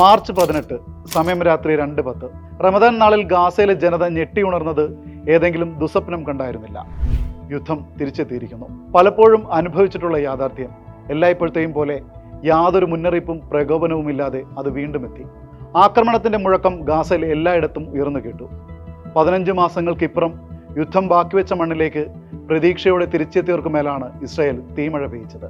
March പതിനെട്ട് സമയം രാത്രി രണ്ട് പത്ത്. റമദാൻ നാളിൽ ഗാസയിലെ ജനത ഞെട്ടിയുണർന്നത് ഏതെങ്കിലും ദുസ്വപ്നം കണ്ടായിരുന്നില്ല. യുദ്ധം തിരിച്ചെത്തിയിരിക്കുന്നു. പലപ്പോഴും അനുഭവിച്ചിട്ടുള്ള യാഥാർത്ഥ്യം. എല്ലായ്പ്പോഴത്തെയും പോലെ യാതൊരു മുന്നറിയിപ്പും പ്രകോപനവുമില്ലാതെ അത് വീണ്ടും എത്തി. ആക്രമണത്തിന്റെ മുഴക്കം ഗാസയിൽ എല്ലായിടത്തും ഉയർന്നു കേട്ടു. പതിനഞ്ച് മാസങ്ങൾക്കിപ്പുറം യുദ്ധം ബാക്കിവെച്ച മണ്ണിലേക്ക് പ്രതീക്ഷയോടെ തിരിച്ചെത്തിയവർക്ക് മേലാണ് ഇസ്രായേൽ തീമഴ പെയ്ച്ചത്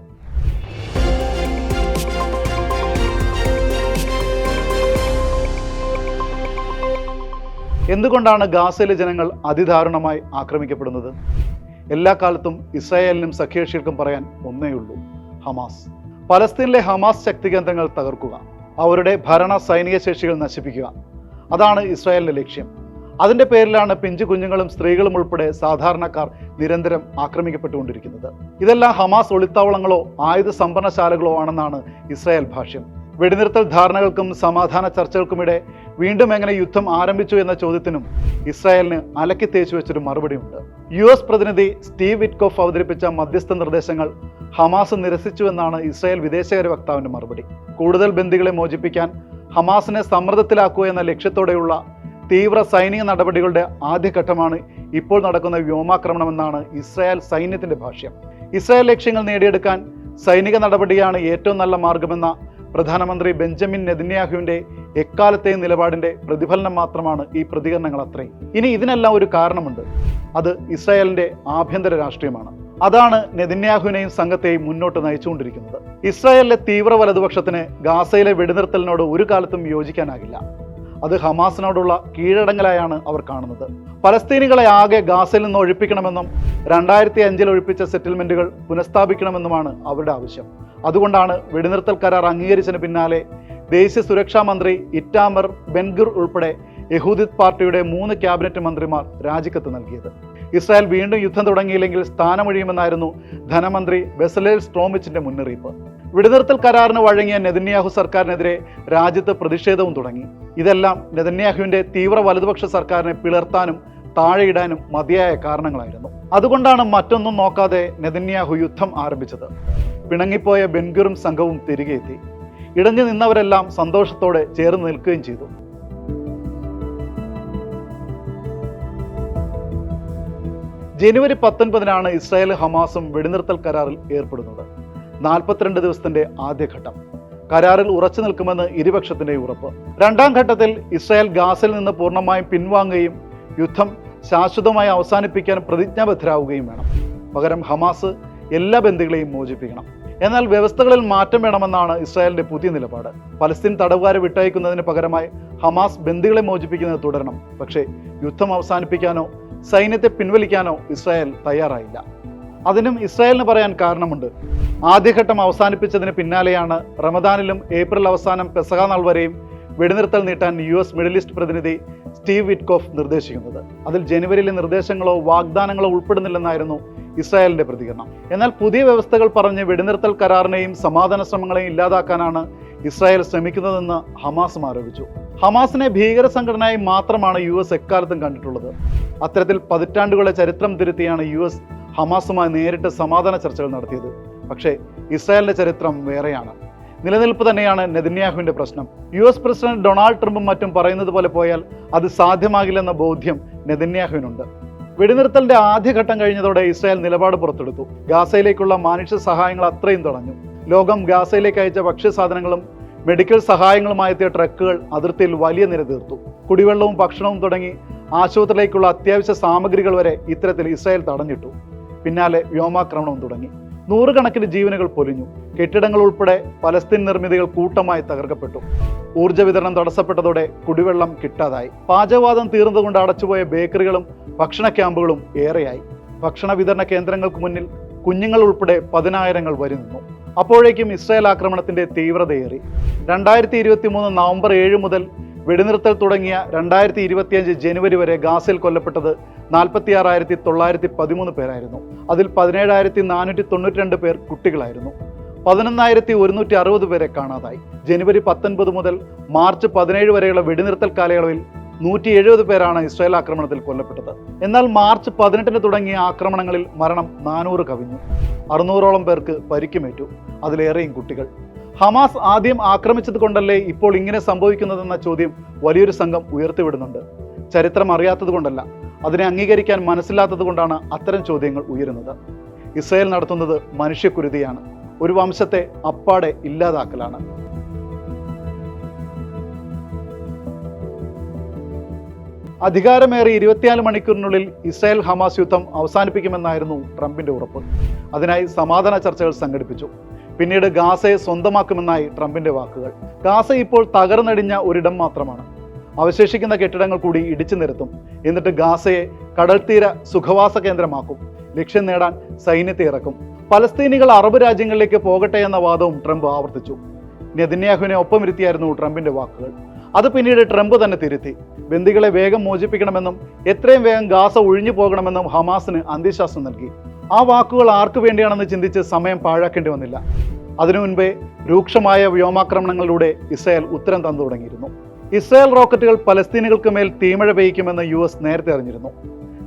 എന്തുകൊണ്ടാണ് ഗാസയിലെ ജനങ്ങൾ അതിദാരുണമായി ആക്രമിക്കപ്പെടുന്നത്? എല്ലാ കാലത്തും ഇസ്രായേലിനും സഖ്യകക്ഷികൾക്കും പറയാൻ ഒന്നേയുള്ളൂ ഹമാസ്. പലസ്തീനിലെ ഹമാസ് ശക്തി കേന്ദ്രങ്ങൾ തകർക്കുക അവരുടെ ഭരണ സൈനിക ശേഷികൾ നശിപ്പിക്കുക അതാണ് ഇസ്രായേലിന്റെ ലക്ഷ്യം. അതിന്റെ പേരിലാണ് പിഞ്ചു കുഞ്ഞുങ്ങളും സ്ത്രീകളും ഉൾപ്പെടെ സാധാരണക്കാർ നിരന്തരം ആക്രമിക്കപ്പെട്ടുകൊണ്ടിരിക്കുന്നത്. ഇതെല്ലാം ഹമാസ് ഒളിത്താവളങ്ങളോ ആയുധ സംഭരണശാലകളോ ആണെന്നാണ് ഇസ്രായേൽ ഭാഷ്യം. വെടിനിർത്തൽ ധാരണകൾക്കും സമാധാന ചർച്ചകൾക്കുമിടെ വീണ്ടും എങ്ങനെ യുദ്ധം ആരംഭിച്ചു എന്ന ചോദ്യത്തിനും ഇസ്രായേലിന് അലക്കി തേച്ചു വെച്ചൊരു മറുപടിയുണ്ട്. യു എസ് പ്രതിനിധി സ്റ്റീവ് വിറ്റ്കോഫ് അവതരിപ്പിച്ച മധ്യസ്ഥ നിർദ്ദേശങ്ങൾ ഹമാസ് നിരസിച്ചു എന്നാണ് ഇസ്രായേൽ വിദേശകാര്യ വക്താവിന്റെ മറുപടി. കൂടുതൽ ബന്ദികളെ മോചിപ്പിക്കാൻ ഹമാസിനെ സമ്മർദ്ദത്തിലാക്കുക എന്ന ലക്ഷ്യത്തോടെയുള്ള തീവ്ര സൈനിക നടപടികളുടെ ആദ്യഘട്ടമാണ് ഇപ്പോൾ നടക്കുന്ന വ്യോമാക്രമണമെന്നാണ് ഇസ്രായേൽ സൈന്യത്തിന്റെ ഭാഷ്യം. ഇസ്രായേൽ ലക്ഷ്യങ്ങൾ നേടിയെടുക്കാൻ സൈനിക നടപടിയാണ് ഏറ്റവും നല്ല മാർഗമെന്ന പ്രധാനമന്ത്രി ബെഞ്ചമിൻ നെതിന്യാഹുവിന്റെ എക്കാലത്തെയും നിലപാടിന്റെ പ്രതിഫലനം മാത്രമാണ് ഈ പ്രതികരണങ്ങൾ അത്രയും. ഇനി ഇതിനെല്ലാം ഒരു കാരണമുണ്ട്. അത് ഇസ്രായേലിന്റെ ആഭ്യന്തര രാഷ്ട്രീയമാണ്. അതാണ് നെതിന്യാഹുവിനെയും സംഘത്തെയും മുന്നോട്ട് നയിച്ചുകൊണ്ടിരിക്കുന്നത്. ഇസ്രായേലിലെ തീവ്ര വലതുപക്ഷത്തിന് ഗാസയിലെ വെടിനിർത്തലിനോട് ഒരു കാലത്തും യോജിക്കാനാകില്ല. അത് ഹമാസിനോടുള്ള കീഴടങ്ങലായാണ് അവർ കാണുന്നത്. പലസ്തീനികളെ ആകെ ഗാസയിൽ നിന്ന് ഒഴിപ്പിക്കണമെന്നും രണ്ടായിരത്തി അഞ്ചിൽ ഒഴിപ്പിച്ച സെറ്റിൽമെന്റുകൾ പുനഃസ്ഥാപിക്കണമെന്നുമാണ് അവരുടെ ആവശ്യം. അതുകൊണ്ടാണ് വെടിനിർത്തൽ കരാർ അംഗീകരിച്ചതിന് പിന്നാലെ ദേശീയ സുരക്ഷാ മന്ത്രി ഇറ്റാമർ ബെൻഗുർ ഉൾപ്പെടെ യഹൂദിത് പാർട്ടിയുടെ മൂന്ന് ക്യാബിനറ്റ് മന്ത്രിമാർ രാജിക്കത്ത് നൽകിയത്. ഇസ്രായേൽ വീണ്ടും യുദ്ധം തുടങ്ങിയില്ലെങ്കിൽ സ്ഥാനമൊഴിയുമെന്നായിരുന്നു ധനമന്ത്രി ബെസലേൽ സ്ട്രോമിച്ചിന്റെ മുന്നറിയിപ്പ്. വെടിനിർത്തൽ കരാറിന് വഴങ്ങിയ നെതന്യാഹു സർക്കാരിനെതിരെ രാജ്യത്ത് പ്രതിഷേധവും തുടങ്ങി. ഇതെല്ലാം നെതന്യാഹുവിന്റെ തീവ്ര വലതുപക്ഷ സർക്കാരിനെ പിളർത്താനും താഴെയിടാനും മതിയായ കാരണങ്ങളായിരുന്നു. അതുകൊണ്ടാണ് മറ്റൊന്നും നോക്കാതെ നെതന്യാഹു യുദ്ധം ആരംഭിച്ചത്. പിണങ്ങിപ്പോയ ബെൻഗുറും സംഘവും തിരികെ എത്തി. ഇടഞ്ഞു നിന്നവരെല്ലാം സന്തോഷത്തോടെ ചേർന്ന് നിൽക്കുകയും ചെയ്തു. ജനുവരി പത്തൊൻപതിനാണ് ഇസ്രായേൽ ഹമാസും വെടിനിർത്തൽ കരാറിൽ ഏർപ്പെടുന്നത്. നാൽപ്പത്തിരണ്ട് ദിവസത്തിന്റെ ആദ്യഘട്ടം. കരാറിൽ ഉറച്ചു നിൽക്കുമെന്ന് ഇരുപക്ഷത്തിന്റെ ഉറപ്പ്. രണ്ടാം ഘട്ടത്തിൽ ഇസ്രായേൽ ഗാസിൽ നിന്ന് പൂർണമായും പിൻവാങ്ങുകയും യുദ്ധം ശാശ്വതമായി അവസാനിപ്പിക്കാൻ പ്രതിജ്ഞാബദ്ധരാവുകയും വേണം. പകരം ഹമാസ് എല്ലാ ബന്ദികളെയും മോചിപ്പിക്കണം. എന്നാൽ വ്യവസ്ഥകളിൽ മാറ്റം വേണമെന്നാണ് ഇസ്രായേലിന്റെ പുതിയ നിലപാട്. പലസ്തീൻ തടവുകാരെ വിട്ടയക്കുന്നതിന് പകരമായി ഹമാസ് ബന്ദികളെ മോചിപ്പിക്കുന്നത് തുടരണം. പക്ഷേ യുദ്ധം അവസാനിപ്പിക്കാനോ സൈന്യത്തെ പിൻവലിക്കാനോ ഇസ്രായേൽ തയ്യാറായില്ല. അതിനും ഇസ്രായേലിന് പറയാൻ കാരണമുണ്ട്. ആദ്യഘട്ടം അവസാനിപ്പിച്ചതിന് പിന്നാലെയാണ് റമദാനിലും ഏപ്രിൽ അവസാനം പെസഹ നാൾ വരെയും വെടിനിർത്തൽ നീട്ടാൻ യു എസ് മിഡിൽ ഈസ്റ്റ് പ്രതിനിധി സ്റ്റീവ് വിറ്റ്കോഫ് നിർദ്ദേശിക്കുന്നത്. അതിൽ ജനുവരിയിലെ നിർദ്ദേശങ്ങളോ വാഗ്ദാനങ്ങളോ ഉൾപ്പെടുന്നില്ലെന്നായിരുന്നു ഇസ്രായേലിന്റെ പ്രതികരണം. എന്നാൽ പുതിയ വ്യവസ്ഥകൾ പറഞ്ഞ് വെടിനിർത്തൽ കരാറിനെയും സമാധാന ശ്രമങ്ങളെയും ഇല്ലാതാക്കാനാണ് ഇസ്രായേൽ ശ്രമിക്കുന്നതെന്ന് ഹമാസും ആരോപിച്ചു. ഹമാസിനെ ഭീകര സംഘടനയായി മാത്രമാണ് യു എസ് എക്കാലത്തും കണ്ടിട്ടുള്ളത്. അത്തരത്തിൽ പതിറ്റാണ്ടുകളെ ചരിത്രം തിരുത്തിയാണ് യു എസ് ഹമാസുമായി നേരിട്ട് സമാധാന ചർച്ചകൾ നടത്തിയത്. പക്ഷേ ഇസ്രായേലിന്റെ ചരിത്രം വേറെയാണ്. നിലനിൽപ്പ് തന്നെയാണ് നെതന്യാഹുവിന്റെ പ്രശ്നം. യു എസ് പ്രസിഡന്റ് ഡൊണാൾഡ് ട്രംപും മറ്റും പറയുന്നത് പോലെ പോയാൽ അത് സാധ്യമാകില്ലെന്ന ബോധ്യം നെതന്യാഹുവിനുണ്ട്. വെടിനിർത്തലിന്റെ ആദ്യഘട്ടം കഴിഞ്ഞതോടെ ഇസ്രായേൽ നിലപാട് പുറത്തെടുത്തു. ഗാസയിലേക്കുള്ള മാനുഷ്യ സഹായങ്ങൾ അത്രയും തുടങ്ങും ലോകം ഗാസയിലേക്ക് അയച്ച ഭക്ഷ്യസാധനങ്ങളും മെഡിക്കൽ സഹായങ്ങളുമായി എത്തിയ ട്രക്കുകൾ അതിർത്തിയിൽ വലിയ നിര തീർത്തു. കുടിവെള്ളവും ഭക്ഷണവും തുടങ്ങി ആശുപത്രിയിലേക്കുള്ള അത്യാവശ്യ സാമഗ്രികൾ വരെ ഇത്തരത്തിൽ ഇസ്രായേൽ തടഞ്ഞിട്ടു. പിന്നാലെ വ്യോമാക്രമണവും തുടങ്ങി. നൂറുകണക്കിന് ജീവനുകൾ പൊലിഞ്ഞു. കെട്ടിടങ്ങൾ ഉൾപ്പെടെ പലസ്തീൻ നിർമ്മിതികൾ കൂട്ടമായി തകർക്കപ്പെട്ടു. ഊർജ വിതരണം തടസ്സപ്പെട്ടതോടെ കുടിവെള്ളം കിട്ടാതായി. പാചകവാദം തീർന്നുകൊണ്ട് അടച്ചുപോയ ബേക്കറികളും ഭക്ഷണ ക്യാമ്പുകളും ഏറെയായി. ഭക്ഷണ വിതരണ കേന്ദ്രങ്ങൾക്ക് മുന്നിൽ കുഞ്ഞുങ്ങൾ ഉൾപ്പെടെ പതിനായിരങ്ങൾ വരുന്നു. അപ്പോഴേക്കും ഇസ്രായേൽ ആക്രമണത്തിന്റെ തീവ്രതയേറി. രണ്ടായിരത്തി ഇരുപത്തി മൂന്ന് നവംബർ ഏഴ് മുതൽ വെടിനിർത്തൽ തുടങ്ങിയ രണ്ടായിരത്തി ഇരുപത്തിയഞ്ച് ജനുവരി വരെ ഗാസയിൽ കൊല്ലപ്പെട്ടത് നാൽപ്പത്തി ആറായിരത്തി തൊള്ളായിരത്തി പതിമൂന്ന് പേരായിരുന്നു. അതിൽ പതിനേഴായിരത്തി നാനൂറ്റി തൊണ്ണൂറ്റി രണ്ട് പേർ കുട്ടികളായിരുന്നു. പതിനൊന്നായിരത്തി ഒരുന്നൂറ്റി അറുപത് പേരെ കാണാതായി. ജനുവരി പത്തൊൻപത് മുതൽ മാർച്ച് പതിനേഴ് വരെയുള്ള വെടിനിർത്തൽ കാലയളവിൽ നൂറ്റി എഴുപത് പേരാണ് ഇസ്രായേൽ ആക്രമണത്തിൽ കൊല്ലപ്പെട്ടത്. എന്നാൽ മാർച്ച് പതിനെട്ടിന് തുടങ്ങിയ ആക്രമണങ്ങളിൽ മരണം നാനൂറ് കവിഞ്ഞു. അറുന്നൂറോളം പേർക്ക് പരിക്കുമേറ്റു. അതിലേറെയും കുട്ടികൾ. ഹമാസ് ആദ്യം ആക്രമിച്ചത് കൊണ്ടല്ലേ ഇപ്പോൾ ഇങ്ങനെ സംഭവിക്കുന്നതെന്ന ചോദ്യം വലിയൊരു സംഘം ഉയർത്തിവിടുന്നുണ്ട്. ചരിത്രം അറിയാത്തത് കൊണ്ടല്ല അതിനെ അംഗീകരിക്കാൻ മനസ്സിലാത്തത് കൊണ്ടാണ് അത്തരം ചോദ്യങ്ങൾ ഉയരുന്നത്. ഇസ്രയേൽ നടത്തുന്നത് മനുഷ്യക്കുരുതിയാണ് ഒരു വംശത്തെ അപ്പാടെ ഇല്ലാതാക്കലാണ്. അധികാരമേറി ഇരുപത്തിനാല് മണിക്കൂറിനുള്ളിൽ ഇസ്രായേൽ ഹമാസ് യുദ്ധം അവസാനിപ്പിക്കുമെന്നായിരുന്നു ട്രംപിന്റെ ഉറപ്പ്. അതിനായി സമാധാന ചർച്ചകൾ സംഘടിപ്പിച്ചു. പിന്നീട് ഗാസയെ സ്വന്തമാക്കുമെന്നായി ട്രംപിന്റെ വാക്കുകൾ. ഗാസ ഇപ്പോൾ തകർന്നടിഞ്ഞ ഒരിടം മാത്രമാണ്. അവശേഷിക്കുന്ന കെട്ടിടങ്ങൾ കൂടി ഇടിച്ചു നിരത്തും. എന്നിട്ട് ഗാസയെ കടൽത്തീര സുഖവാസ കേന്ദ്രമാക്കും. ലക്ഷ്യം നേടാൻ സൈന്യത്തെ ഇറക്കും. പലസ്തീനികൾ അറബ് രാജ്യങ്ങളിലേക്ക് പോകട്ടെ എന്ന വാദവും ട്രംപ് ആവർത്തിച്ചു. നെതന്യാഹുവിനെ ഒപ്പം ഇരുത്തിയായിരുന്നു ട്രംപിന്റെ വാക്കുകൾ. അത് പിന്നീട് ട്രംപ് തന്നെ തിരുത്തി. ബന്ദികളെ വേഗം മോചിപ്പിക്കണമെന്നും എത്രയും വേഗം ഗാസ ഒഴിഞ്ഞു പോകണമെന്നും ഹമാസിന് അന്ത്യശ്വാസം നൽകി. ആ വാക്കുകൾ ആർക്കു വേണ്ടിയാണെന്ന് ചിന്തിച്ച് സമയം പാഴാക്കേണ്ടി വന്നില്ല. അതിനു മുൻപേ രൂക്ഷമായ വ്യോമാക്രമണങ്ങളിലൂടെ ഇസ്രായേൽ ഉത്തരം തന്നു തുടങ്ങിയിരുന്നു. ഇസ്രായേൽ റോക്കറ്റുകൾ പലസ്തീനുകൾക്ക് മേൽ തീമഴ പെയ്യ്ക്കുമെന്ന് യു എസ് നേരത്തെ അറിഞ്ഞിരുന്നു.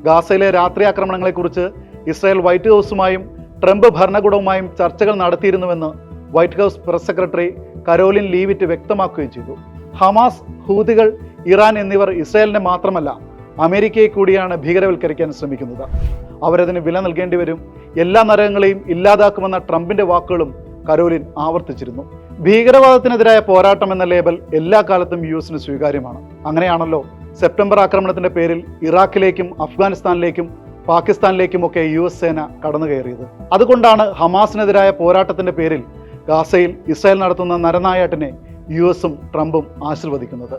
ഗാസയിലെ രാത്രി ആക്രമണങ്ങളെക്കുറിച്ച് ഇസ്രായേൽ വൈറ്റ് ഹൗസുമായും ട്രംപ് ഭരണകൂടവുമായും ചർച്ചകൾ നടത്തിയിരുന്നുവെന്ന് White House press secretary Karoline Leavitt വ്യക്തമാക്കുകയും ചെയ്തു. ഹമാസ് ഹൂതികൾ ഇറാൻ എന്നിവർ ഇസ്രായേലിനെ മാത്രമല്ല അമേരിക്കയെ കൂടിയാണ് ഭീകരവൽക്കരിക്കാൻ ശ്രമിക്കുന്നത്. അവരതിന് വില നൽകേണ്ടി വരും. എല്ലാ നരകങ്ങളെയും ഇല്ലാതാക്കുമെന്ന ട്രംപിന്റെ വാക്കുകളും കരോലിൻ ആവർത്തിച്ചിരുന്നു. ഭീകരവാദത്തിനെതിരായ പോരാട്ടം എന്ന ലേബൽ എല്ലാ കാലത്തും യു എസിന് സ്വീകാര്യമാണ്. അങ്ങനെയാണല്ലോ സെപ്റ്റംബർ ആക്രമണത്തിന്റെ പേരിൽ ഇറാഖിലേക്കും അഫ്ഗാനിസ്ഥാനിലേക്കും പാകിസ്ഥാനിലേക്കുമൊക്കെ യു എസ് സേന കടന്നു കയറിയത്. അതുകൊണ്ടാണ് ഹമാസിനെതിരായ പോരാട്ടത്തിന്റെ പേരിൽ ഗാസയിൽ ഇസ്രായേൽ നടത്തുന്ന നരനായാട്ടിനെ യു എസും ട്രംപും ആശീർവദിക്കുന്നത്.